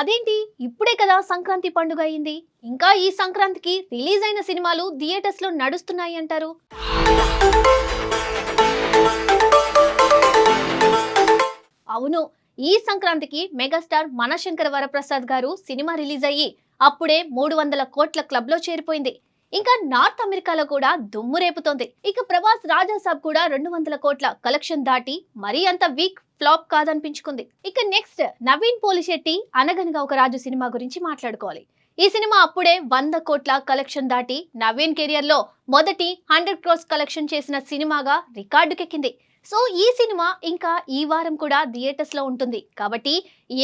అదేంటి? ఇప్పుడే కదా సంక్రాంతి పండుగ అయింది. ఇంకా ఈ సంక్రాంతికి రిలీజ్ అయిన సినిమాలు థియేటర్స్లో నడుస్తున్నాయి అంటారు. అవును ఈ సంక్రాంతికి మెగాస్టార్ మనశంకర వరప్రసాద్ గారు సినిమా రిలీజ్ అయ్యి అప్పుడే మూడు వందల కోట్ల క్లబ్లో చేరిపోయింది. ఇంకా నార్త్ అమెరికాలో కూడా దుమ్ము రేపుతోంది. ఇక ప్రభాస్ రాజాసాబ్ కూడా రెండు వందల కోట్ల కలెక్షన్ దాటి మరీ అంత వీక్ ఫ్లాప్ కాదనిపించుకుంది. ఇక నెక్స్ట్ నవీన్ పోలిశెట్టి అనగనగా ఒక రాజు సినిమా గురించి మాట్లాడుకోవాలి. ఈ సినిమా అప్పుడే వంద కోట్ల కలెక్షన్ దాటి నవీన్ కెరియర్లో మొదటి హండ్రెడ్ క్రోస్ కలెక్షన్ చేసిన సినిమాగా రికార్డుకెక్కింది. సో ఈ సినిమా ఇంకా ఈ వారం కూడా థియేటర్స్లో ఉంటుంది. కాబట్టి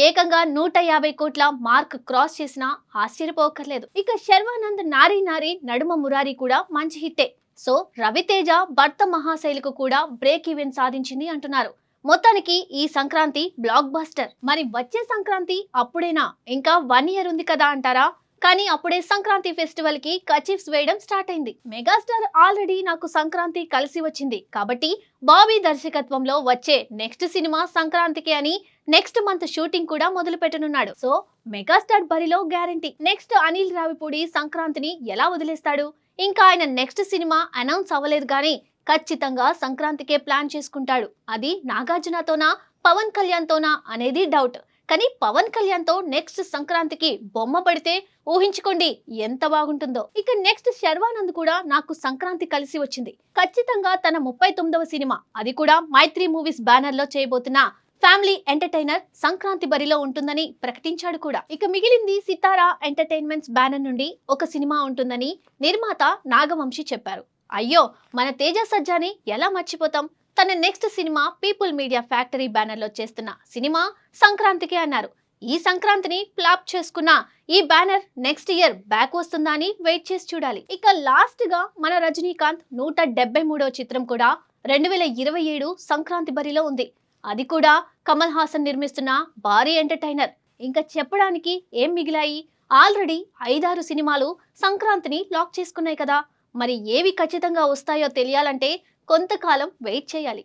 ఏకంగా నూట యాభై కోట్ల మార్క్ క్రాస్ చేసినా ఆశ్చర్యపోకర్లేదు. ఇక శర్వానంద్ నారీ నారీ నడుమ మురారి కూడా మంచి హిట్టే. సో రవితేజ భర్త మహాశైలికు కూడా బ్రేక్ ఈవెన్ సాధించింది అంటున్నారు. మొత్తానికి ఈ సంక్రాంతి బ్లాక్ బస్టర్. మరి వచ్చే సంక్రాంతి అప్పుడేనా? ఇంకా వన్ ఇయర్ ఉంది కదా అంటారా? కానీ అప్పుడే సంక్రాంతి ఫెస్టివల్కి కచీఫ్స్ వేయడం స్టార్ట్ అయింది. మెగాస్టార్ ఆల్రెడీ నాకు సంక్రాంతి కలిసి వచ్చింది. కాబట్టి బాబీ దర్శకత్వంలో వచ్చే నెక్స్ట్ సినిమా సంక్రాంతికి అని నెక్స్ట్ మంత్ షూటింగ్ కూడా మొదలు పెట్టనున్నాడు. సో మెగాస్టార్ బరిలో గ్యారంటీ. నెక్స్ట్ అనిల్ రావిపూడి సంక్రాంతిని ఎలా వదిలేస్తాడు? ఇంకా ఆయన నెక్స్ట్ సినిమా అనౌన్స్ అవ్వలేదు కానీ ఖచ్చితంగా సంక్రాంతికే ప్లాన్ చేసుకుంటాడు. అది నాగార్జునతోనా పవన్ కళ్యాణ్తోనా అనేది డౌట్. కానీ పవన్ కళ్యాణ్తో నెక్స్ట్ సంక్రాంతికి బొమ్మ పడితే ఊహించుకోండి ఎంత బాగుంటుందో. ఇక నెక్స్ట్ శర్వానంద్ కూడా నాకు సంక్రాంతి కలిసి వచ్చింది. ఖచ్చితంగా తన ముప్పై తొమ్మిదవ సినిమా అది కూడా మైత్రి మూవీస్ బ్యానర్లో చేయబోతున్న ఫ్యామిలీ ఎంటర్టైనర్ సంక్రాంతి బరిలో ఉంటుందని ప్రకటించాడు కూడా. ఇక మిగిలింది సితారా ఎంటర్టైన్మెంట్స్ బ్యానర్ నుండి ఒక సినిమా ఉంటుందని నిర్మాత నాగవంశి చెప్పారు. అయ్యో మన తేజ సజ్జాని ఎలా మర్చిపోతాం? తన next cinema people media factory బ్యానర్లో చేస్తున్న సినిమా సంక్రాంతికి అన్నారు. ఈ సంక్రాంతిని ప్లాప్ చేసుకున్న ఈ బ్యానర్ నెక్స్ట్ ఇయర్ బ్యాక్ వస్తుందా అని వెయిట్ చేసి చూడాలి. ఇక లాస్ట్గా మన రజనీకాంత్ నూట డెబ్బై మూడో చిత్రం కూడా రెండు వేల ఇరవై ఏడు సంక్రాంతి బరిలో ఉంది. అది కూడా కమల్ హాసన్ నిర్మిస్తున్న భారీ ఎంటర్టైనర్ ఇంకా చెప్పడానికి ఏం మిగిలాయి? ఆల్రెడీ ఐదారు సినిమాలు సంక్రాంతిని లాక్ చేసుకున్నాయి కదా. మరి ఏవి ఖచ్చితంగా వస్తాయో తెలియాలంటే కొంతకాలం వెయిట్ చేయాలి.